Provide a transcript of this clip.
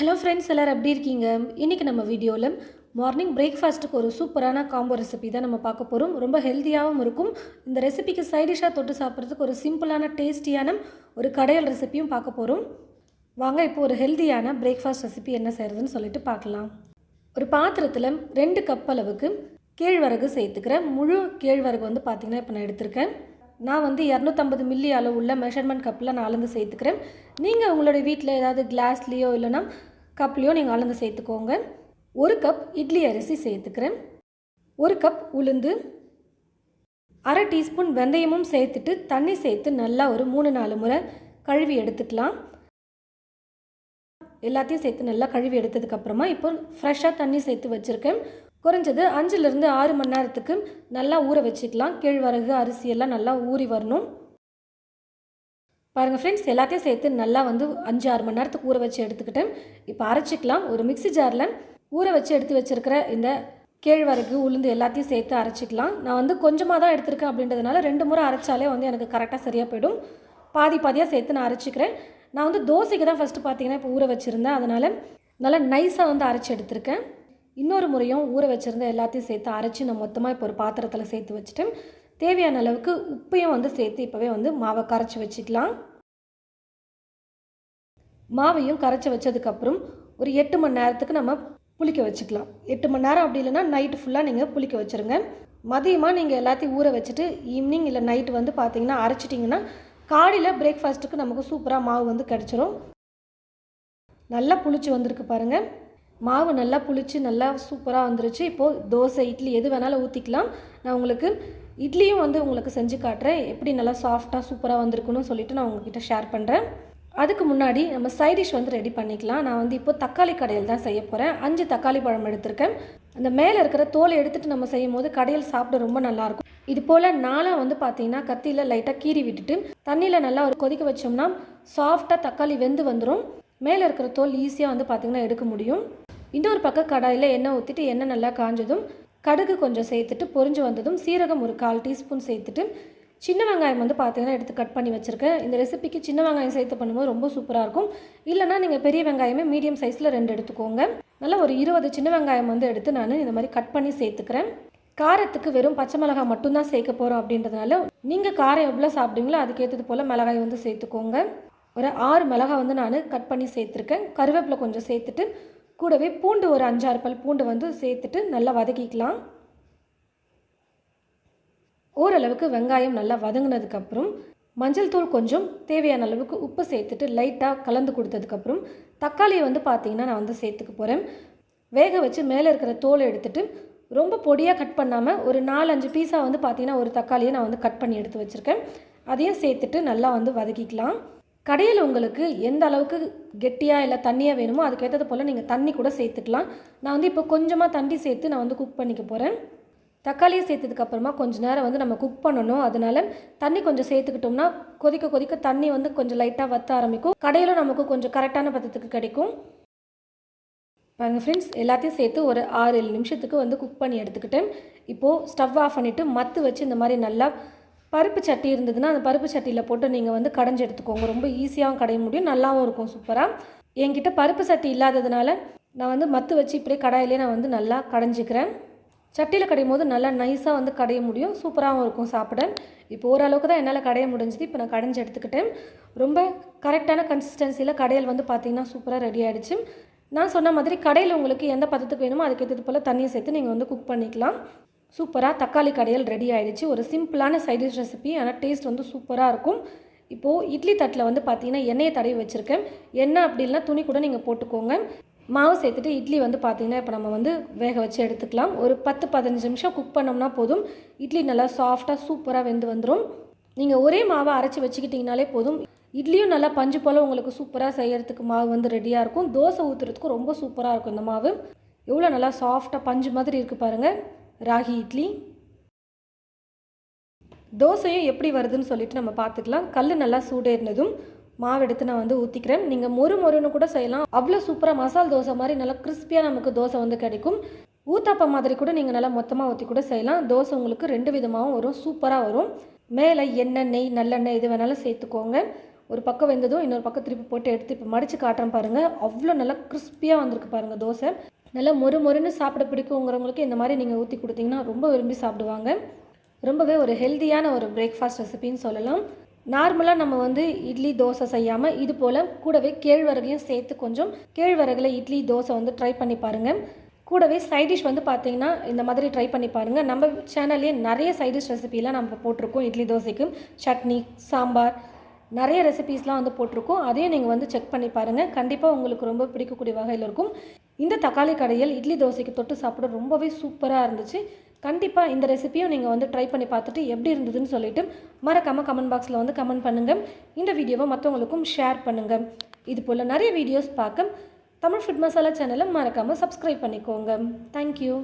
Hello friends எல்லோரும் எப்படி இருக்கீங்க? இன்றைக்கி நம்ம வீடியோவில் மார்னிங் பிரேக்ஃபாஸ்ட்டுக்கு ஒரு சூப்பரான காம்போ ரெசிபி தான் நம்ம பார்க்க போகிறோம் ரொம்ப ஹெல்த்தியாகவும் இருக்கும். இந்த ரெசிபிக்கு சைடிஷாக தொட்டு சாப்பிட்றதுக்கு ஒரு சிம்பிளான டேஸ்டியான ஒரு கடையல் ரெசிப்பியும் பார்க்க போகிறோம் வாங்க இப்போ ஒரு ஹெல்த்தியான பிரேக்ஃபாஸ்ட் ரெசிபி என்ன செய்கிறதுன்னு சொல்லிட்டு பார்க்கலாம். ஒரு பாத்திரத்தில் ரெண்டு கப் அளவுக்கு கேழ்வரகு சேர்த்துக்கிறேன். முழு கேழ்வரகு வந்து பார்த்திங்கன்னா இப்போ நான் எடுத்திருக்கேன். நான் வந்து இரநூத்தம்பது மில்லி அளவு உள்ள மெஷர்மெண்ட் கப்பில் நான் அளந்து சேர்த்துக்கிறேன். நீங்கள் உங்களுடைய வீட்டில் ஏதாவது கிளாஸ்லேயோ இல்லைனா கப்லேயோ நீங்கள் அளந்து சேர்த்துக்கோங்க. ஒரு கப் இட்லி அரிசி சேர்த்துக்கிறேன். ஒரு கப் உளுந்து. அரை டீஸ்பூன் வெந்தயமும் சேர்த்துட்டு தண்ணி சேர்த்து நல்லா ஒரு மூணு நாலு முறை கழுவி எடுத்துக்கலாம். எல்லாத்தையும் சேர்த்து நல்லா கழுவி எடுத்ததுக்கப்புறமா இப்போ ஃப்ரெஷ்ஷாக தண்ணி சேர்த்து வச்சுருக்கேன். குறைஞ்சது அஞ்சுலேருந்து ஆறு மணி நேரத்துக்கு நல்லா ஊற வச்சுக்கலாம். கேழ்வரகு அரிசியெல்லாம் நல்லா ஊறி வரணும். பாருங்கள் ஃப்ரெண்ட்ஸ் எல்லாத்தையும் சேர்த்து நல்லா வந்து அஞ்சு ஆறு மணி நேரத்துக்கு ஊற வச்சு எடுத்துக்கிட்டேன் இப்போ அரைச்சிக்கலாம். ஒரு மிக்ஸி ஜாரில் ஊற வச்சு எடுத்து வச்சுருக்கிற இந்த கேழ்வரகு உளுந்து எல்லாத்தையும் சேர்த்து அரைச்சிக்கலாம். நான் வந்து கொஞ்சமாக தான் எடுத்திருக்கேன் அப்படின்றதுனால ரெண்டு முறை அரைச்சாலே வந்து எனக்கு கரெக்டாக சரியாக போயிடும். பாதி பாதியாக சேர்த்து நான் அரைச்சிக்கிறேன். நான் வந்து தோசைக்கு தான் ஃபஸ்ட்டு பார்த்தீங்கன்னா இப்போ ஊற வச்சுருந்தேன். அதனால் நல்லா நைஸாக வந்து அரைச்சி எடுத்திருக்கேன். இன்னொரு முறையும் ஊற வச்சுருந்த எல்லாத்தையும் சேர்த்து அரைச்சி நான் மொத்தமாக இப்போ ஒரு பாத்திரத்தில் சேர்த்து வச்சுட்டேன் தேவையான அளவுக்கு உப்பையும் வந்து சேர்த்து இப்போவே வந்து மாவை கரைச்சி வச்சுக்கலாம். மாவையும் கரைச்சி வச்சதுக்கப்புறம் ஒரு எட்டு மணி நேரத்துக்கு நம்ம புளிக்க வச்சுக்கலாம். எட்டு மணி நேரம் அப்படி இல்லைன்னா நைட்டு ஃபுல்லாக நீங்கள் புளிக்க வச்சுருங்க. மதியமாக நீங்கள் எல்லாத்தையும் ஊற வச்சுட்டு ஈவினிங் இல்லை நைட்டு வந்து பார்த்தீங்கன்னா அரைச்சிட்டிங்கன்னா காலையில் பிரேக்ஃபாஸ்ட்டுக்கு நமக்கு சூப்பராக மாவு வந்து கிடச்சிரும். நல்லா புளிச்சு வந்திருக்கு பாருங்கள் மாவு நல்லா புளிச்சு நல்லா சூப்பராக வந்துருச்சு. இப்போது தோசை இட்லி எது வேணாலும் ஊற்றிக்கலாம் நான் உங்களுக்கு இட்லியும் வந்து உங்களுக்கு செஞ்சு காட்டுறேன். எப்படி நல்லா சாஃப்டாக சூப்பராக வந்திருக்குன்னு சொல்லிவிட்டு நான் உங்ககிட்ட ஷேர் பண்ணுறேன் அதுக்கு முன்னாடி நம்ம சைட் டிஷ் வந்து ரெடி பண்ணிக்கலாம். நான் வந்து இப்போ தக்காளி கடையில் தான் செய்ய போகிறேன் அஞ்சு தக்காளி பழம் எடுத்திருக்கேன். அந்த மேலே இருக்கிற தோலை எடுத்துகிட்டு நம்ம செய்யும் போது கடையில் சாப்பிட ரொம்ப நல்லாயிருக்கும் இது போல் நாளாக வந்து பார்த்தீங்கன்னா கத்தியில் லைட்டாக கீறி விட்டுட்டு தண்ணியில் நல்லா ஒரு கொதிக்க வச்சோம்னா சாஃப்டாக தக்காளி வெந்து வந்துடும் மேலே இருக்கிற தோல் ஈஸியாக வந்து பார்த்திங்கன்னா எடுக்க முடியும். இன்னொரு பக்கம் கடாயில் எண்ணெய் ஊற்றிட்டு எண்ணெய் நல்லா காஞ்சதும் கடுகு கொஞ்சம் சேர்த்துட்டு பொரிஞ்சு வந்ததும் சீரகம் ஒரு கால் டீஸ்பூன் சேர்த்துட்டு சின்ன வெங்காயம் வந்து பார்த்தீங்கன்னா எடுத்து கட் பண்ணி வச்சுருக்கேன். இந்த ரெசிபிக்கு சின்ன வெங்காயம் சேர்த்து பண்ணும்போது ரொம்ப சூப்பராக இருக்கும். இல்லைனா நீங்கள் பெரிய வெங்காயமே மீடியம் சைஸில் ரெண்டு எடுத்துக்கோங்க. நல்லா ஒரு இருபது சின்ன வெங்காயம் வந்து எடுத்து நான் இந்த மாதிரி கட் பண்ணி சேர்த்துக்கிறேன். காரத்துக்கு வெறும் பச்சை மிளகாய் மட்டும்தான் சேர்க்க போகிறோம் அப்படின்றதுனால நீங்கள் காரம் எவ்வளோ சாப்பிடுவீங்களோ அதுக்கேற்றது போல் மிளகாய் வந்து சேர்த்துக்கோங்க. ஒரு ஆறு மிளகாய் வந்து நான் கட் பண்ணி சேர்த்துருக்கேன். கருவேப்பிலை கொஞ்சம் சேர்த்துட்டு கூடவே பூண்டு ஒரு அஞ்சாறு பல் பூண்டு வந்து சேர்த்துட்டு நல்லா வதக்கிக்கலாம். ஓரளவுக்கு வெங்காயம் நல்லா வதங்கினதுக்கப்புறம் மஞ்சள் தூள் கொஞ்சம் தேவையான அளவுக்கு உப்பு சேர்த்துட்டு லைட்டாக கலந்து கொடுத்ததுக்கப்புறம் தக்காளியை வந்து பார்த்திங்கன்னா நான் வந்து சேர்த்துக்க போகிறேன் வேக வச்சு மேலே இருக்கிற தோலை எடுத்துகிட்டு ரொம்ப பொடியாக கட் பண்ணாமல் ஒரு நாலஞ்சு பீஸாக வந்து பார்த்திங்கன்னா ஒரு தக்காளியை நான் வந்து கட் பண்ணி எடுத்து வச்சுருக்கேன். அதையும் சேர்த்துட்டு நல்லா வந்து வதக்கிக்கலாம். கடையில் உங்களுக்கு எந்த அளவுக்கு கெட்டியாக இல்லை தண்ணியாக வேணுமோ அதுக்கேற்றது போல் நீங்கள் தண்ணி கூட சேர்த்துக்கலாம். நான் வந்து இப்போ கொஞ்சமாக தண்ணி சேர்த்து நான் வந்து குக் பண்ணிக்க போகிறேன் தக்காளியை சேர்த்ததுக்கப்புறமா கொஞ்சம் நேரம் வந்து நம்ம குக் பண்ணணும். அதனால் தண்ணி கொஞ்சம் சேர்த்துக்கிட்டோம்னா கொதிக்க கொதிக்க தண்ணி வந்து கொஞ்சம் லைட்டாக வத்த ஆரம்பிக்கும். கடையிலும் நமக்கு கொஞ்சம் கரெக்டான பதத்துக்கு கிடைக்கும். பாருங்கள் ஃப்ரெண்ட்ஸ் எல்லாத்தையும் சேர்த்து ஒரு ஆறு ஏழு நிமிஷத்துக்கு வந்து குக் பண்ணி எடுத்துக்கிட்டேன். இப்போது ஸ்டவ் ஆஃப் பண்ணிவிட்டு மத்து வச்சு இந்த மாதிரி நல்லா பருப்பு சட்டி இருந்ததுன்னா அந்த பருப்பு சட்டியில் போட்டு நீங்கள் வந்து கடைஞ்சி எடுத்துக்கோங்க. ரொம்ப ஈஸியாகவும் கடைய முடியும். நல்லாவும் இருக்கும் சூப்பராக என்கிட்ட பருப்பு சட்டி இல்லாததுனால நான் வந்து மத்து வச்சு இப்படியே கடாயிலே நான் வந்து நல்லா கடைஞ்சிக்கிறேன். சட்டியில் கடையும் போது நல்லா நைஸாக வந்து கடைய முடியும். சூப்பராகவும் இருக்கும் சாப்பிட இப்போ ஓரளவுக்கு தான் என்னால் கடைய முடிஞ்சுது. இப்போ நான் கடைஞ்சி எடுத்துக்கிட்டேன். ரொம்ப கரெக்டான கன்சிஸ்டன்சியில் கடையில் வந்து பார்த்திங்கன்னா சூப்பராக ரெடி ஆகிடுச்சு நான் சொன்ன மாதிரி கடையில் உங்களுக்கு எந்த பதத்துக்கு வேணுமோ அதுக்கேற்றது போல் தண்ணியை சேர்த்து நீங்கள் வந்து குக் பண்ணிக்கலாம். சூப்பராக தக்காளி கடையில் ரெடி ஆகிடுச்சு ஒரு சிம்பிளான சைட் டிஷ் ரெசிபி ஆனால் டேஸ்ட் வந்து சூப்பராக இருக்கும். இப்போது இட்லி தட்டில் வந்து பார்த்தீங்கன்னா எண்ணெயை தடவி வச்சுருக்கேன். எண்ணெய் அப்படி இல்லைனா துணி கூட நீங்கள் போட்டுக்கோங்க. மாவு சேர்த்துட்டு இட்லி வந்து பார்த்திங்கன்னா இப்போ நம்ம வந்து வேக வச்சு எடுத்துக்கலாம். ஒரு பத்து பதினஞ்சு நிமிஷம் குக் பண்ணோம்னா போதும். இட்லி நல்லா சாஃப்டாக சூப்பராக வெந்து வந்துடும் நீங்கள் ஒரே மாவை அரைச்சி வச்சுக்கிட்டிங்கனாலே போதும். இட்லியும் நல்லா பஞ்சு போல் உங்களுக்கு சூப்பராக செய்கிறதுக்கு மாவு வந்து ரெடியாக இருக்கும். தோசை ஊற்றுறதுக்கும் ரொம்ப சூப்பராக இருக்கும் இந்த மாவு. எவ்வளோ நல்லா சாஃப்டாக பஞ்சு மாதிரி இருக்குது பாருங்கள் ராகி இட்லி. தோசையும் எப்படி வருதுன்னு சொல்லிட்டு நம்ம பார்த்துக்கலாம். கல் நல்லா சூடேறினதும் மாவு எடுத்து நான் வந்து ஊற்றிக்கிறேன் நீங்கள் மொறு மொறுன்னு கூட செய்யலாம். அவ்வளோ சூப்பராக மசால் தோசை மாதிரி நல்லா கிறிஸ்பியாக நமக்கு தோசை வந்து கிடைக்கும். ஊத்தாப்பம் மாதிரி கூட நீங்கள் நல்லா மொத்தமாக ஊற்றி கூட செய்யலாம். தோசை உங்களுக்கு ரெண்டு விதமாகவும் வரும். சூப்பராக வரும். மேலே எண்ணெய் நெய் நல்லெண்ணெய் எது வேணாலும் சேர்த்துக்கோங்க. ஒரு பக்கம் வெந்ததும் இன்னொரு பக்கம் திருப்பி போட்டு எடுத்து இப்போ மடித்து காட்டுறேன் பாருங்கள் அவ்வளோ நல்லா கிறிஸ்பியாக வந்திருக்கு பாருங்கள் தோசை. நல்லா மொறு மொறுன்னு சாப்பிட பிடிக்குங்கிறவங்களுக்கு இந்த மாதிரி நீங்கள் ஊற்றி கொடுத்தீங்கன்னா ரொம்ப விரும்பி சாப்பிடுவாங்க. ரொம்பவே ஒரு ஹெல்த்தியான ஒரு பிரேக்ஃபாஸ்ட் ரெசிபின்னு சொல்லலாம். நார்மலாக நம்ம வந்து இட்லி தோசை செய்யாமல் இது போல் கூடவே கேழ்வரகையும் சேர்த்து கொஞ்சம் கேழ்வரகில் இட்லி தோசை வந்து ட்ரை பண்ணி பாருங்கள் கூடவே சைடிஷ் வந்து பார்த்தீங்கன்னா இந்த மாதிரி ட்ரை பண்ணி பாருங்கள் நம்ம சேனல்லே நிறைய சைடிஷ் ரெசிபிலாம் நம்ம போட்டிருக்கோம் இட்லி தோசைக்கு. சட்னி சாம்பார் நிறைய ரெசிபீஸ்லாம் வந்து போட்டிருக்கோம். அதையும் நீங்கள் வந்து செக் பண்ணி பாருங்கள் கண்டிப்பாக உங்களுக்கு ரொம்ப பிடிக்கக்கூடிய வகையில் இருக்கும். இந்த தக்காளி கடையில் இட்லி தோசைக்கு தொட்டு சாப்பிட ரொம்பவே சூப்பராக இருந்துச்சு. கண்டிப்பாக இந்த ரெசிபியும் நீங்கள் வந்து ட்ரை பண்ணி பார்த்துட்டு எப்படி இருந்ததுன்னு சொல்லிட்டு மறக்காமல் கமெண்ட் பாக்ஸில் வந்து கமெண்ட் பண்ணுங்கள் இந்த வீடியோவை மற்றவங்களுக்கும் ஷேர் பண்ணுங்கள் இது போல் நிறைய வீடியோஸ் பார்க்க தமிழ் ஃபுட் மசாலா சேனலை மறக்காமல் சப்ஸ்கிரைப் பண்ணிக்கோங்க. தேங்க்யூ